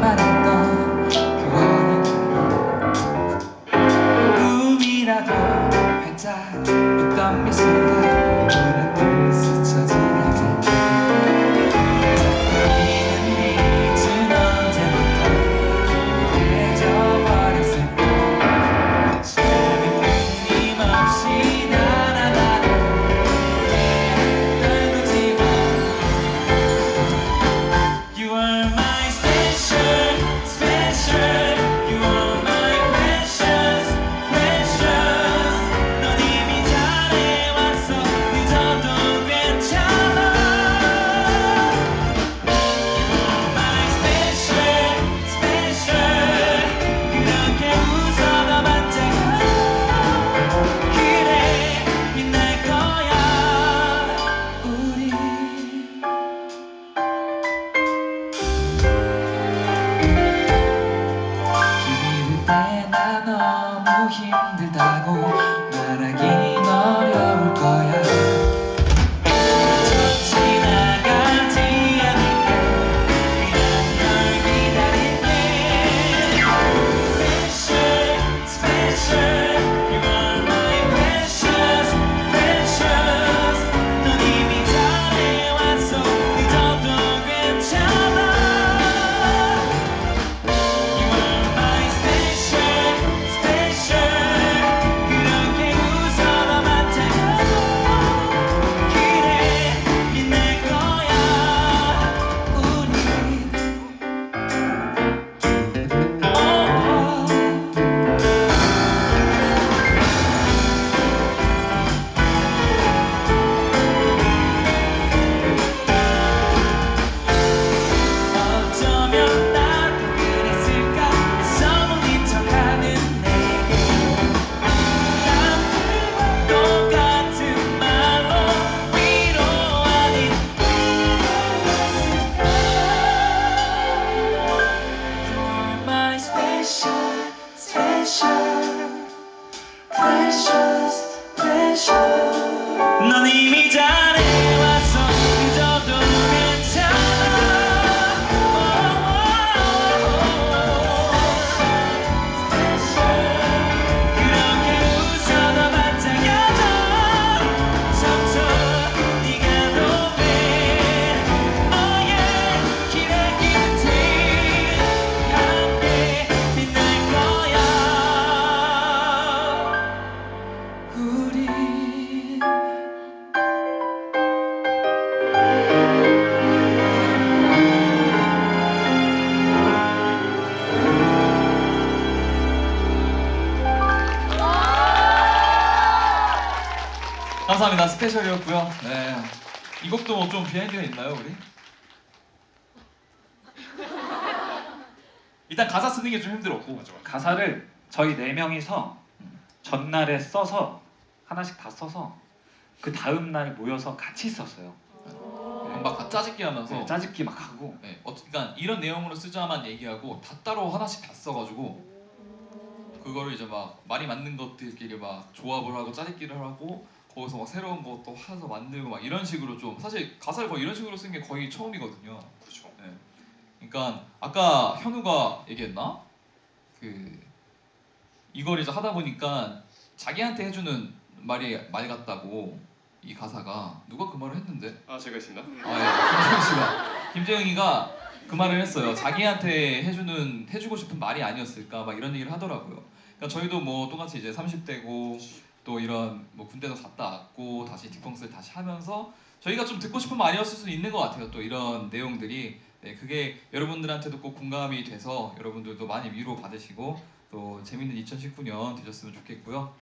말했던 그 어느 꿈이라도 활짝 웃던 미소가 힘들다고 감사합니다. 스페셜이었고요. 네. 이 곡도 뭐 좀 비하인드가 있나요, 우리? 일단 가사 쓰는 게 좀 힘들었고. 가사를 저희 네 명이서 전날에 써서 하나씩 다 써서 그 다음 날 모여서 같이 썼어요. 막 짜집기 하면서 네, 짜집기 막 하고 네, 어, 그러니까 이런 내용으로 쓰자만 얘기하고 다 따로 하나씩 다 써가지고 그거를 이제 막 말이 맞는 것들끼리 막 조합을 하고 짜집기를 하고 거기서 막 새로운 것도 하서 만들고 막 이런 식으로 좀 사실 가사를 거의 이런 식으로 쓴 게 거의 처음이거든요. 그렇죠. 네. 그러니까 아까 현우가 얘기했나 그 이걸 이제 하다 보니까 자기한테 해주는 말이 말 같다고 이 가사가 누가 그 말을 했는데 아 제가 있습니다. 아, 예. 김재영 씨가 김재영이가 그 말을 했어요. 자기한테 해주는 해주고 싶은 말이 아니었을까 막 이런 얘기를 하더라고요. 그러니까 저희도 뭐 똑같이 이제 30대고 또 이런 뭐 군대도 갔다 왔고 다시 딕펑스를 다시 하면서 저희가 좀 듣고 싶은 말이었을 수 있는 것 같아요. 또 이런 내용들이 네, 그게 여러분들한테도 꼭 공감이 돼서 여러분들도 많이 위로 받으시고 또 재밌는 2019년 되셨으면 좋겠고요.